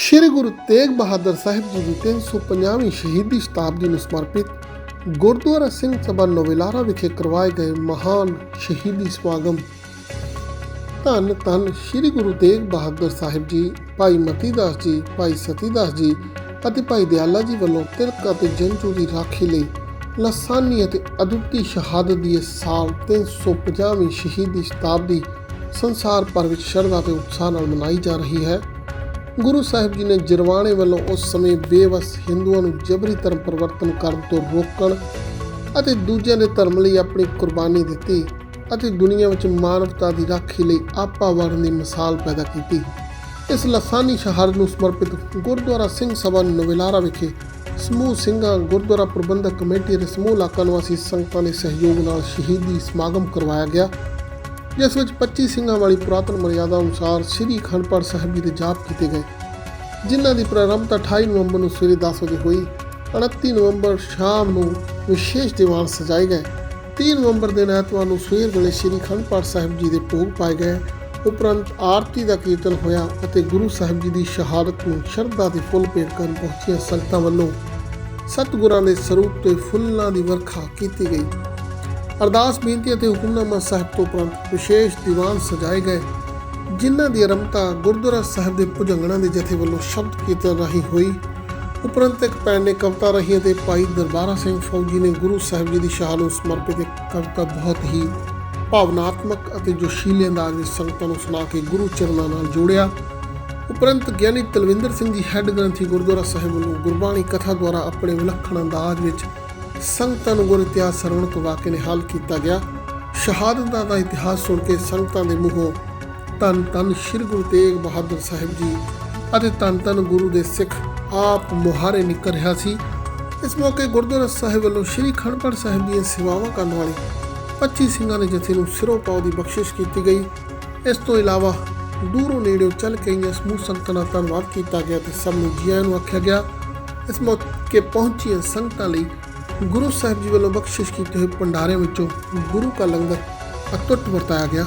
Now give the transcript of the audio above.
ਸ਼੍ਰੀ ਗੁਰੂ ਤੇਗ ਬਹਾਦਰ ਸਾਹਿਬ ਜੀ ਦੀ 350ਵੀਂ ਸ਼ਹੀਦੀ ਸ਼ਤਾਬਦੀ ਨੂੰ ਸਮਰਪਿਤ ਗੁਰਦੁਆਰਾ ਸਿੰਘ ਸਭਾ ਨੋਵੇਲਾਰਾ ਵਿਖੇ ਕਰਵਾਏ ਗਏ ਮਹਾਨ ਸ਼ਹੀਦੀ ਸਮਾਗਮ। ਧੰਨ ਧੰਨ ਸ਼੍ਰੀ ਗੁਰੂ ਤੇਗ ਬਹਾਦਰ ਸਾਹਿਬ ਜੀ, ਭਾਈ ਮਤੀਦਾਸ ਜੀ, ਭਾਈ ਸਤੀਦਾਸ ਜੀ ਅਤੇ ਭਾਈ ਦਿਆਲਾ ਜੀ ਵੱਲੋਂ ਤਿਲਕ ਅਤੇ ਜੰਜੂ ਦੀ ਰਾਖੀ ਲਈ ਲਸਾਨੀ ਅਤੇ ਅਦੁੱਤੀ ਸ਼ਹਾਦਤ ਦੀ ਇਸ ਸਾਲ 350ਵੀਂ ਸ਼ਹੀਦੀ ਸ਼ਤਾਬਦੀ ਸੰਸਾਰ ਭਰ ਵਿੱਚ ਸ਼ਰਧਾ ਤੇ ਉਤਸ਼ਾਹ ਨਾਲ ਮਨਾਈ ਜਾ ਰਹੀ ਹੈ। ਗੁਰੂ ਸਾਹਿਬ ਜੀ ਨੇ ਜਰਵਾਣੇ ਵੱਲੋਂ ਉਸ ਸਮੇਂ ਬੇਵਸ ਹਿੰਦੂਆਂ ਨੂੰ ਜਬਰੀ ਧਰਮ ਪਰਿਵਰਤਨ ਕਰਨ ਤੋਂ ਰੋਕਣ ਅਤੇ ਦੂਜਿਆਂ ਦੇ ਧਰਮ ਲਈ ਆਪਣੀ ਕੁਰਬਾਨੀ ਦਿੱਤੀ ਅਤੇ ਦੁਨੀਆ ਵਿੱਚ ਮਾਨਵਤਾ ਦੀ ਰਾਖੀ ਲਈ ਆਪਾ ਵਰਨ ਦੀ ਮਿਸਾਲ ਪੈਦਾ ਕੀਤੀ। ਇਸ ਲਸਾਨੀ ਸ਼ਹਾਦਤ ਨੂੰ ਸਮਰਪਿਤ ਗੁਰਦੁਆਰਾ ਸਿੰਘ ਸਭਾ ਨਵੇਲਾਰਾ ਵਿਖੇ ਸਮੂਹ ਸਿੰਘਾਂ, ਗੁਰਦੁਆਰਾ ਪ੍ਰਬੰਧਕ ਕਮੇਟੀ ਅਤੇ ਸਮੂਹ ਇਲਾਕਾ ਨਿਵਾਸੀ ਸੰਗਤਾਂ ਦੇ ਸਹਿਯੋਗ ਨਾਲ ਸ਼ਹੀਦੀ ਸਮਾਗਮ ਕਰਵਾਇਆ ਗਿਆ। ਜਿਸ ਵਿੱਚ 25 ਸਿੰਘਾਂ ਵਾਲੀ ਪੁਰਾਤਨ ਮਰਿਆਦਾ ਅਨੁਸਾਰ ਸ੍ਰੀ ਅਖੰਡ ਪਾਠ ਸਾਹਿਬ ਜੀ ਦੇ ਜਾਪ ਕੀਤੇ ਗਏ। ਜਿਨ੍ਹਾਂ ਦੀ ਪ੍ਰਾਰੰਭਤਾ 28 ਨਵੰਬਰ ਨੂੰ ਸਵੇਰੇ 10 ਵਜੇ ਹੋਈ 29 ਨਵੰਬਰ ਸ਼ਾਮ ਨੂੰ ਵਿਸ਼ੇਸ਼ ਦੀਵਾਨ ਸਜਾਏ ਗਏ। 3 ਨਵੰਬਰ ਦੇ ਐਤਵਾਰ ਨੂੰ ਸਵੇਰ ਵੇਲੇ ਸ੍ਰੀ ਅਖੰਡ ਪਾਠ ਸਾਹਿਬ ਜੀ ਦੇ ਭੋਗ ਪਾਏ ਗਏ। ਉਪਰੰਤ ਆਰਤੀ ਦਾ ਕੀਰਤਨ ਹੋਇਆ ਅਤੇ ਗੁਰੂ ਸਾਹਿਬ ਜੀ ਦੀ ਸ਼ਹਾਦਤ ਨੂੰ ਸ਼ਰਧਾ ਦੇ ਫੁੱਲ ਭੇਟ ਕਰਨ ਪਹੁੰਚੀਆਂ ਸੰਗਤਾਂ ਵੱਲੋਂ ਸਤਿਗੁਰਾਂ ਦੇ ਸਰੂਪ ਤੇ ਫੁੱਲਾਂ ਦੀ ਵਰਖਾ ਕੀਤੀ ਗਈ। ਅਰਦਾਸ ਬੇਨਤੀ ਅਤੇ ਹੁਕਮਨਾਮਾ ਸਾਹਿਬ ਤੋਂ ਉਪਰੰਤ ਵਿਸ਼ੇਸ਼ ਦੀਵਾਨ ਸਜਾਏ ਗਏ, ਜਿਨ੍ਹਾਂ ਦੀ ਆਰੰਭਤਾ ਗੁਰਦੁਆਰਾ ਸਾਹਿਬ ਦੇ ਭੁਜੰਗਣਾ ਦੇ ਜਥੇ ਵੱਲੋਂ ਸ਼ਬਦ ਕੀਰਤਨ ਰਾਹੀਂ ਹੋਈ। ਉਪਰੰਤ ਇੱਕ ਪੈਣ ਨੇ ਕਵਿਤਾ ਰਹੀ ਅਤੇ ਭਾਈ ਦਰਬਾਰਾ ਸਿੰਘ ਫੌਜੀ ਨੇ ਗੁਰੂ ਸਾਹਿਬ ਜੀ ਦੀ ਸ਼ਾਨ ਨੂੰ ਸਮਰਪਿਤ ਇੱਕ ਕਵਿਤਾ ਬਹੁਤ ਹੀ ਭਾਵਨਾਤਮਕ ਅਤੇ ਜੋਸ਼ੀਲੇ ਅੰਦਾਜ਼ ਵਿੱਚ ਸੰਗਤਾਂ ਨੂੰ ਸੁਣਾ ਕੇ ਗੁਰੂ ਚਰਨਾਂ ਨਾਲ ਜੋੜਿਆ। ਉਪਰੰਤ ਗਿਆਨੀ ਤਲਵਿੰਦਰ ਸਿੰਘ ਜੀ ਹੈੱਡ ਗ੍ਰੰਥੀ ਗੁਰਦੁਆਰਾ ਸਾਹਿਬ ਵੱਲੋਂ ਗੁਰਬਾਣੀ ਕਥਾ ਦੁਆਰਾ ਆਪਣੇ ਵਿਲੱਖਣ ਅੰਦਾਜ਼ ਵਿੱਚ ਸੰਗਤਾਂ ਨੂੰ ਗੁਰ ਇਤਿਹਾਸ ਸਰਵਣ ਤੋਂ ਕੇ ਨਿਹਾਲ ਕੀਤਾ ਗਿਆ। ਸ਼ਹਾਦਤਾਂ ਦਾ ਇਤਿਹਾਸ ਸੁਣ ਕੇ ਸੰਗਤਾਂ ਦੇ ਮੂੰਹੋਂ ਧੰਨ ਧੰਨ ਸ਼੍ਰੀ ਗੁਰੂ ਤੇਗ ਬਹਾਦਰ ਸਾਹਿਬ ਜੀ ਅਤੇ ਧੰਨ ਧੰਨ ਗੁਰੂ ਦੇ ਸਿੱਖ ਆਪ ਮੁਹਾਰੇ ਨਿਕਲ ਰਿਹਾ ਸੀ। ਇਸ ਮੌਕੇ ਗੁਰਦੁਆਰਾ ਸਾਹਿਬ ਵੱਲੋਂ ਸ਼੍ਰੀ ਖੰਡਪੜ ਸਾਹਿਬ ਦੀਆਂ ਸੇਵਾਵਾਂ ਕਰਨ ਵਾਲੇ 25 ਸਿੰਘਾਂ ਦੇ ਜਥੇ ਨੂੰ ਸਿਰੋਂ ਪਾਉ ਦੀ ਬਖਸ਼ਿਸ਼ ਕੀਤੀ ਗਈ। ਇਸ ਤੋਂ ਇਲਾਵਾ ਦੂਰੋਂ ਨੇੜਿਓਂ ਚੱਲ ਕੇ ਆਈਆਂ ਸਮੂਹ ਸੰਗਤਾਂ ਦਾ ਧੰਨਵਾਦ ਕੀਤਾ ਗਿਆ ਤੇ ਸਭ ਨੂੰ ਜੀਆਂ ਨੂੰ ਆਖਿਆ ਗਿਆ। ਇਸ ਮੌਕੇ ਪਹੁੰਚੀਆਂ ਸੰਗਤਾਂ ਲਈ ਗੁਰੂ ਸਾਹਿਬ ਜੀ ਵੱਲੋਂ ਬਖਸ਼ਿਸ਼ ਕੀਤੇ ਹੋਏ ਭੰਡਾਰਿਆਂ ਵਿੱਚੋਂ ਗੁਰੂ ਕਾ ਲੰਗਰ ਅਤੁੱਟ ਵਰਤਾਇਆ ਗਿਆ।